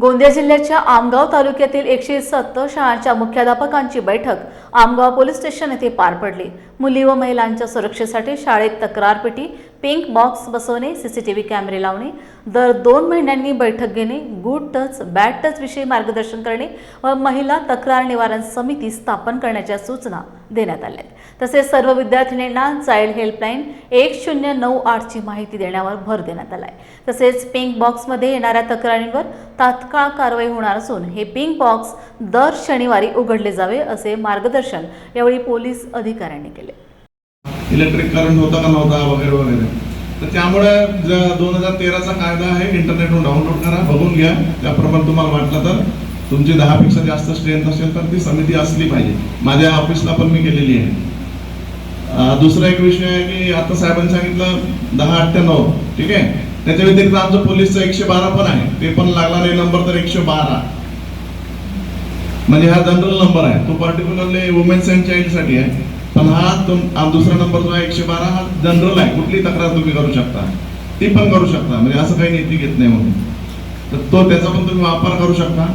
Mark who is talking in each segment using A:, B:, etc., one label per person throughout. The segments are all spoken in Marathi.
A: गोंदिया जिल्ह्याच्या आमगाव तालुक्यातील एकशे सत्तर शाळांच्या मुख्याध्यापकांची बैठक आमगाव पोलीस स्टेशन येथे पार पडली. मुली व महिलांच्या सुरक्षेसाठी शाळेत तक्रारपेटी पिंक बॉक्स बसवणे सीसीटीव्ही कॅमेरे लावणे दर दोन महिन्यांनी बैठक घेणे गुड टच बॅड टच विषयी मार्गदर्शन करणे व महिला तक्रार निवारण समिती स्थापन करण्याच्या सूचना देण्यात आल्या आहेत तसेच सर्व विद्यार्थिनींना चाइल्ड हेल्पलाईन एक शून्य नऊ आठची माहिती देण्यावर भर देण्यात आला आहे तसेच पिंक बॉक्समध्ये येणाऱ्या तक्रारींवर तात्काळ कारवाई होणार असून हे पिंक बॉक्स दर शनिवारी उघडले जावे असे मार्गदर्शन यावेळी पोलीस अधिकाऱ्यांनी केले.
B: इलेक्ट्रिक करंट होता का नव्हता वगैरे वगैरे. तर त्यामुळे दोन हजार तेराचा कायदा आहे इंटरनेटवर डाउनलोड करा बघून घ्या. त्याप्रमाणे तुम्हाला वाटलं तर तुमची दहापेक्षा जास्त स्ट्रेंथ असेल तर ती समिती असली पाहिजे. माझ्या ऑफिसला पण मी केलेली आहे. दुसरा एक विषय आहे की आता साहेबांनी सांगितलं दहा अठ्ठ्याण्णव ठीक आहे? त्याच्या व्यतिरिक्त आमचं पोलीसचं एकशे बारा पण आहे. ते पण लागला नाही नंबर तर एकशे बारा. म्हणजे हा जनरल नंबर आहे. तो पर्टिक्युलरली वुमेन्स अँड चाइल्डसाठी आहे. पण हा तुम दुसरा नंबर जो आहे एकशे बारा हा जनरल आहे. कुठली तक्रार तुम्ही करू शकता? ती पण करू शकता. म्हणजे असं काही नीती घेत नाही म्हणून. तर तो त्याचा पण तुम्ही वापर करू शकता.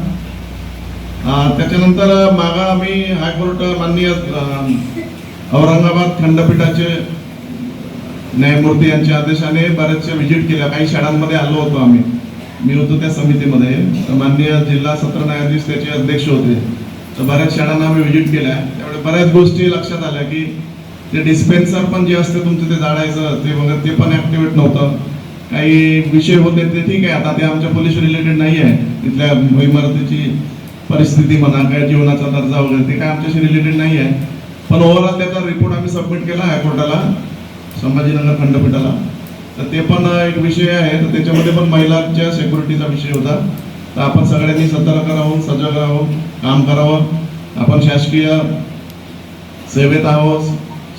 B: त्याच्यानंतर मागा आम्ही हायकोर्ट माननीय औरंगाबाद खंडपीठाचे न्यायमूर्ती यांच्या आदेशाने बऱ्याचशा व्हिजिट केल्या. काही शाळांमध्ये आलो होतो आम्ही. मी होतो त्या समितीमध्ये. तर माननीय जिल्हा सत्र न्यायाधीश त्याचे अध्यक्ष होते. तर बऱ्याच शाळांना आम्ही व्हिजिट केल्या. त्यामुळे बऱ्याच गोष्टी लक्षात आल्या की ते डिस्पेन्सर पण जे असते तुमचं ते जाळायचं ते वगैरे ते पण ॲक्टिवेट नव्हतं. काही विषय होते ते ठीक आहे. आता ते आमच्या पोलीस रिलेटेड नाही आहे. तिथल्या इमारतीची परिस्थिती म्हणा काय जीवनाचा दर्जा वगैरे ते काय आमच्याशी रिलेटेड नाही आहे. पण ओव्हरऑल त्याचा रिपोर्ट आम्ही सबमिट केला हायकोर्टाला संभाजीनगर खंडपीठाला. तर ते पण एक विषय आहे. तर त्याच्यामध्ये पण महिलांच्या सेक्युरिटीचा विषय होता. तर आपण सगळ्यांनी सतर्क राहून सजग राहून काम करावं. आपण शासकीय सेवेत आहोत.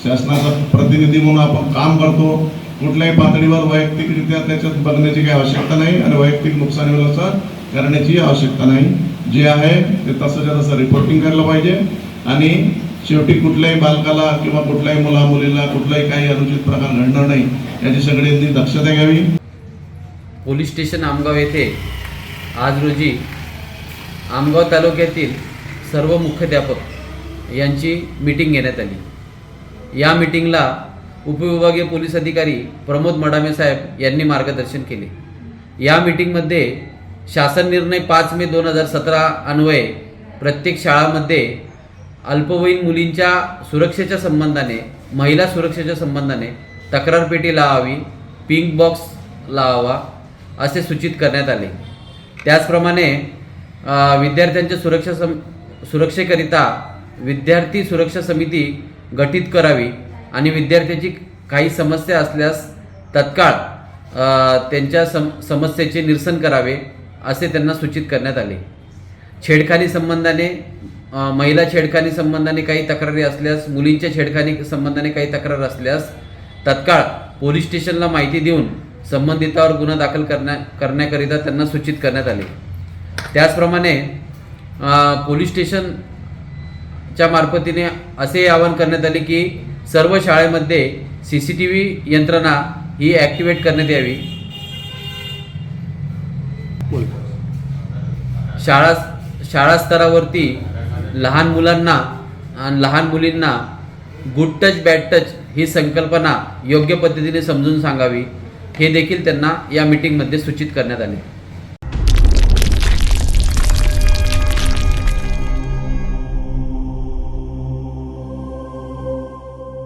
B: शासनाचा प्रतिनिधी म्हणून आपण काम करतो. कुठल्याही पातळीवर वैयक्तिकरित्या त्याच्यात बघण्याची काही आवश्यकता नाही आणि वैयक्तिक नुकसान व्यवस्था करण्याची आवश्यकता नाही. जे आहे ते तसंच्या तसं रिपोर्टिंग करायला पाहिजे. आणि शेवटी कुठल्याही बालकाला किंवा कुठल्याही मुला मुलीला कुठलाही काही अनुचित प्रकार घडणार नाही याची सगळ्यांनी दक्षता घ्यावी.
C: पोलीस स्टेशन आमगाव येथे आज रोजी आमगाव तालुक्यातील सर्व मुख्याध्यापक यांची मीटिंग घेण्यात आली. या मीटिंगला उपविभागीय पोलीस अधिकारी प्रमोद मडामे साहेब यांनी मार्गदर्शन केले. या मीटिंगमध्ये शासन निर्णय पाच मे दोन हजार सतरा अन्वये प्रत्येक शाळामध्ये अल्पवयीन मुलींच्या सुरक्षेच्या संबंधाने महिला सुरक्षेच्या संबंधाने तक्रार पेटी लावावी पिंक बॉक्स लावावा असे सूचित करण्यात आले. त्याचप्रमाणे विद्यार्थ्यांच्या सुरक्षा सम सुरक्षेकरिता विद्यार्थी सुरक्षा समिती गठीत करावी आणि विद्यार्थ्याची काही समस्या असल्यास तत्काळ त्यांच्या सम समस्येचे निरसन करावे असे त्यांना सूचित करण्यात आले. छेडखानी संबंधाने महिला छेडखानी संबंधाने काही तक्रारी असल्यास मुलींच्या छेडखानी संबंधाने काही तक्रार असल्यास तत्काळ पोलीस स्टेशनला माहिती देऊन संबंधितावर गुन्हा दाखल करण्या करण्याकरिता त्यांना सूचित करण्यात आले. त्याचप्रमाणे पोलीस स्टेशनच्या मार्फतीने असे आवाहन करण्यात आले की सर्व शाळेमध्ये सी सी टी व्ही यंत्रणा ही ॲक्टिवेट करण्यात यावी. शाळा शाळा स्तरावरती लहान मुलांना आणि लहान मुलींना गुड टच बॅड टच ही संकल्पना योग्य पद्धतीने समजून सांगावी हे देखील त्यांना या मीटिंगमध्ये सूचित करण्यात आले.